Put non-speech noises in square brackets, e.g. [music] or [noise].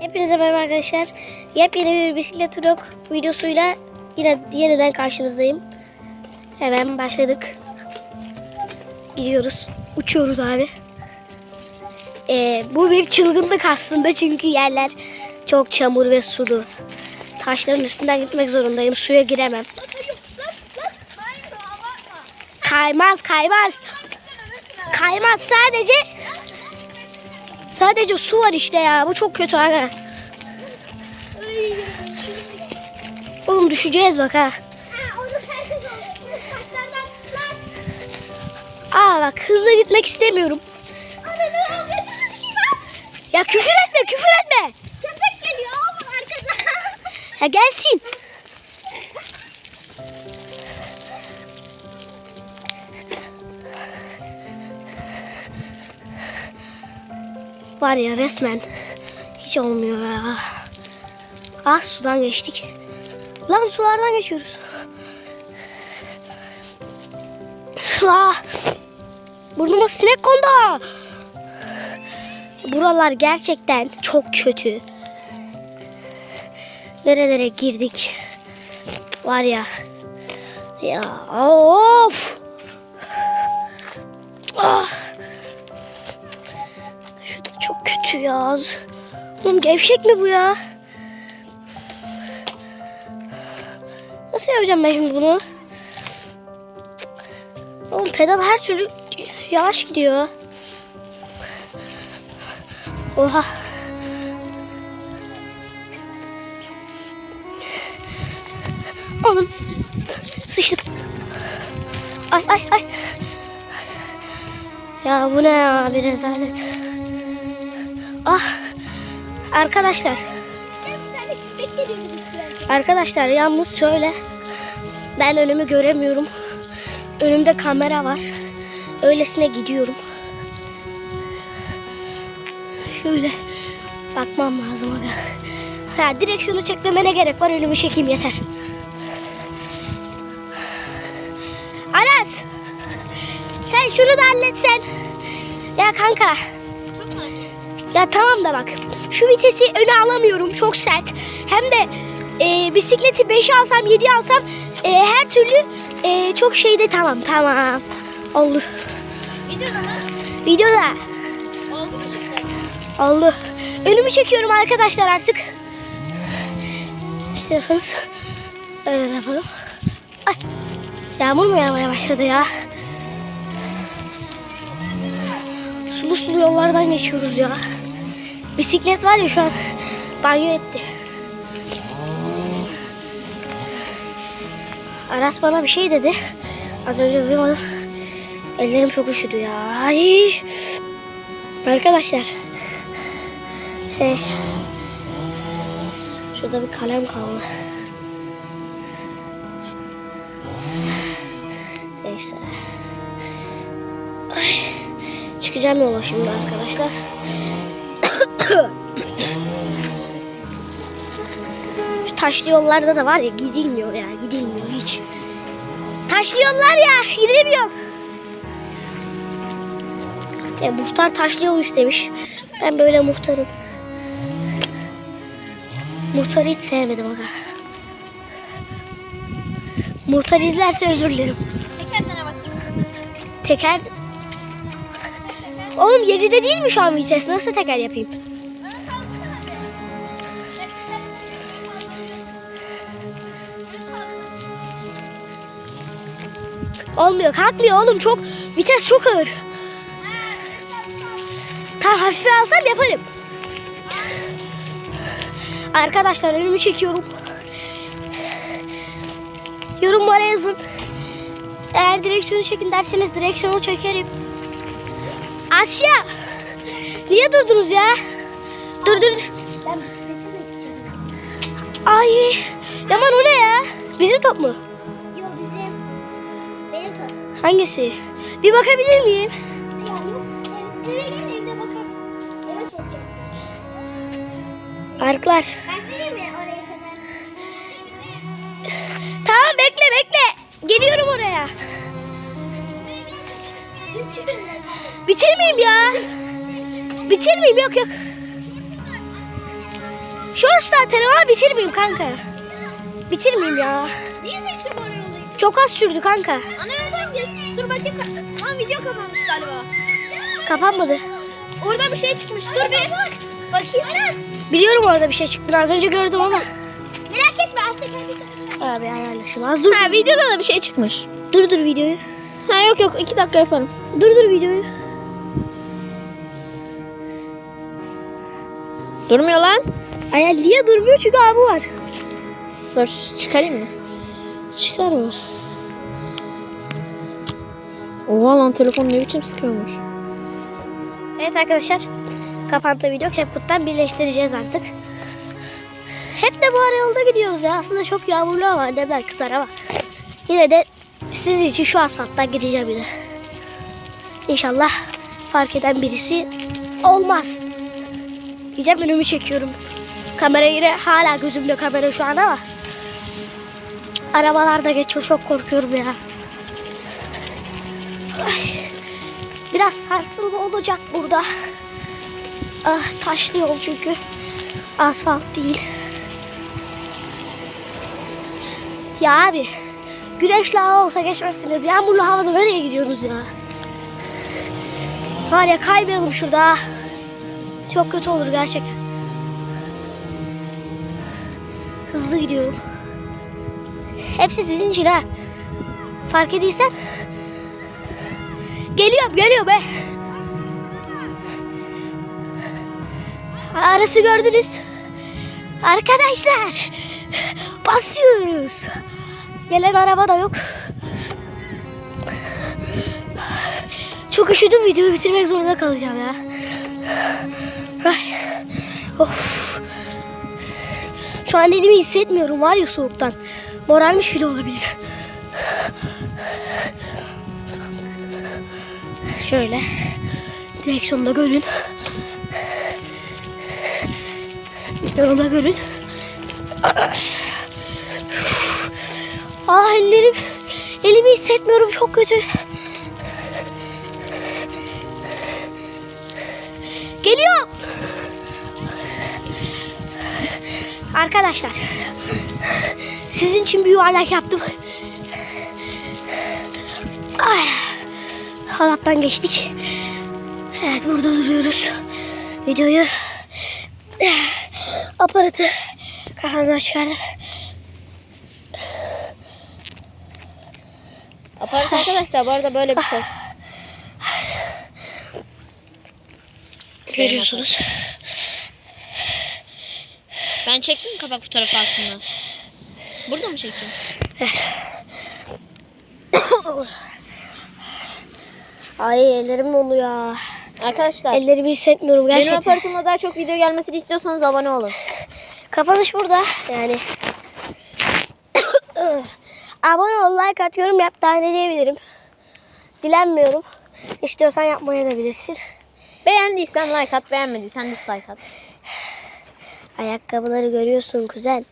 Hepinize merhaba arkadaşlar. Yepyeni bir bisiklet vlog videosuyla yine yeniden karşınızdayım. Hemen başladık. Gidiyoruz. Uçuyoruz abi. Ee, bu bir çılgınlık aslında çünkü yerler çok çamur ve sulu. Taşların üstünden gitmek zorundayım. Suya giremem. Kaymaz kaymaz. Kaymaz sadece Sadece su var işte ya. Bu çok kötü aga. Oğlum düşeceğiz bak ha. Aa bak hızlı gitmek istemiyorum. Ya küfür etme küfür etme. Köpek geliyor oğlum arkadan. Ya gelsin. Var ya resmen hiç olmuyor ya. Ah sudan geçtik. Lan sulardan geçiyoruz. Ah, burnuma sinek kondu. Buralar gerçekten çok kötü. Nerelere girdik? Var ya. Ya of. Ah. Kötü ya. Oğlum gevşek mi bu ya? Nasıl yapacağım ben şimdi bunu? Oğlum pedal her türlü yavaş gidiyor. Oha. Oğlum. Sıçtım. Ay ay ay. Ya bu ne ya bir rezalet. Ah. Arkadaşlar. Arkadaşlar yalnız şöyle. Ben önümü göremiyorum. Önümde kamera var. Öylesine gidiyorum. Şöyle bakmam lazım aga. Ha, direksiyonu çekmemene gerek var. Önümü çekeyim yeter. Aras. Sen şunu da halletsen. Ya kanka. Ya tamam da bak. Şu vitesi öne alamıyorum. Çok sert. Hem de e, bisikleti 5'e alsam 7'ye alsam e, her türlü e, çok şeyde tamam tamam. Olur. Videoda mı? Videoda Oldu mu oldu. Önümü çekiyorum arkadaşlar artık. İstiyorsanız öyle yapalım. Ay. Yağmur mu yağmaya başladı ya? Sulu sulu yollardan geçiyoruz ya. Bisiklet var ya şu an banyo etti. Aras bana bir şey dedi. Az önce duymadım. Ellerim çok üşüdü ya. Ay. Arkadaşlar. Şey. Şurada bir kalem kaldı. Neyse. Ay. Çıkacağım yola şimdi arkadaşlar. Şu taşlı yollarda da var ya gidilmiyor ya gidilmiyor hiç. Taşlı yollar ya gidilmiyor. Ya muhtar taşlı yol istemiş. Ben böyle muhtarım. Muhtarı hiç sevmedim aga. Muhtar izlerse özür dilerim. Bakayım. Teker... Oğlum 7'de değil mi şu an vites? Nasıl teker yapayım? Olmuyor. Kalkmıyor oğlum. Çok vites çok ağır. Tamam hafife alsam yaparım. Arkadaşlar önümü çekiyorum. Yorumlara yazın. Eğer direksiyonu çekin derseniz direksiyonu çekerim. Asya! Niye durdunuz ya? Dur dur. Ben gideceğim. Ay! Yaman o ne ya? Bizim top mu? Hangisi? Bir bakabilir miyim? Ya yok. Ev, eve gel evde bakarsın. Eve sokacağız. Arklar. Ben söyleyeyim mi oraya kadar? Tamam bekle bekle. Geliyorum oraya. Bitirmeyeyim ya. Bitirmeyeyim yok yok. Short starter'ı var bitirmeyeyim kanka. Bitirmeyeyim ya. Çok az sürdü kanka. Ana geç. Dur bakayım. Lan video kapanmış galiba. Kapanmadı. Orada bir şey çıkmış. Dur bir. Bakayım. Aras. Biliyorum orada bir şey çıktı. Az önce gördüm ama. Merak etme Asya Abi ayarla şunu az dur. Ha videoda da bir şey çıkmış. Dur dur videoyu. Ha yok yok iki dakika yaparım. Dur dur videoyu. Durmuyor lan. Ayarlıya durmuyor çünkü abi var. Dur çıkarayım mı? Çıkar mı? Oha lan telefon ne biçim sıkıyormuş. Evet arkadaşlar. Kapandı video. CapCut'tan birleştireceğiz artık. Hep de bu ara yolda gidiyoruz ya. Aslında çok yağmurlu ama annemler kızar ama. Yine de sizin için şu asfalttan gideceğim yine. İnşallah fark eden birisi olmaz. Diyeceğim önümü çekiyorum. Kamera yine hala gözümde kamera şu an ama. Arabalarda geçiyor çok korkuyorum ya. Biraz sarsılma olacak burada. Ah, taşlı yol çünkü. Asfalt değil. Ya abi. Güneşli hava olsa geçmezsiniz. Yağmurlu havada nereye gidiyorsunuz ya? Var ya kaymayalım şurada. Çok kötü olur gerçekten. Hızlı gidiyorum. Hepsi sizin için ha. Fark ediysen. Geliyorum geliyorum be. Arası gördünüz. Arkadaşlar basıyoruz. Gelen araba da yok. Çok üşüdüm videoyu bitirmek zorunda kalacağım ya. Of. Şu an elimi hissetmiyorum var ya soğuktan. Morarmış bile olabilir. Şöyle. Direksiyonda görün. Bir de onu da görün. Ah ellerim. Elimi hissetmiyorum çok kötü. Geliyor. Arkadaşlar. Sizin için bir yuvarlak yaptım. Ay. Halattan geçtik. Evet burada duruyoruz. Videoyu aparatı kafamdan çıkardım. Aparat arkadaşlar bu arada böyle bir şey. Görüyorsunuz. Ben çektim kapak fotoğrafı aslında. Burada mı çekeceğim? Evet. Ay ellerim oluyor. Arkadaşlar Ellerimi hissetmiyorum benim gerçekten. aparatımda daha çok video gelmesini istiyorsanız abone olun. Kapanış burada yani. [coughs] Abone ol, like at, yorum yap daha ne diyebilirim. Dilenmiyorum. İstiyorsan yapmaya da bilirsin. Beğendiysen like at, beğenmediysen dislike at. Ayakkabıları görüyorsun kuzen.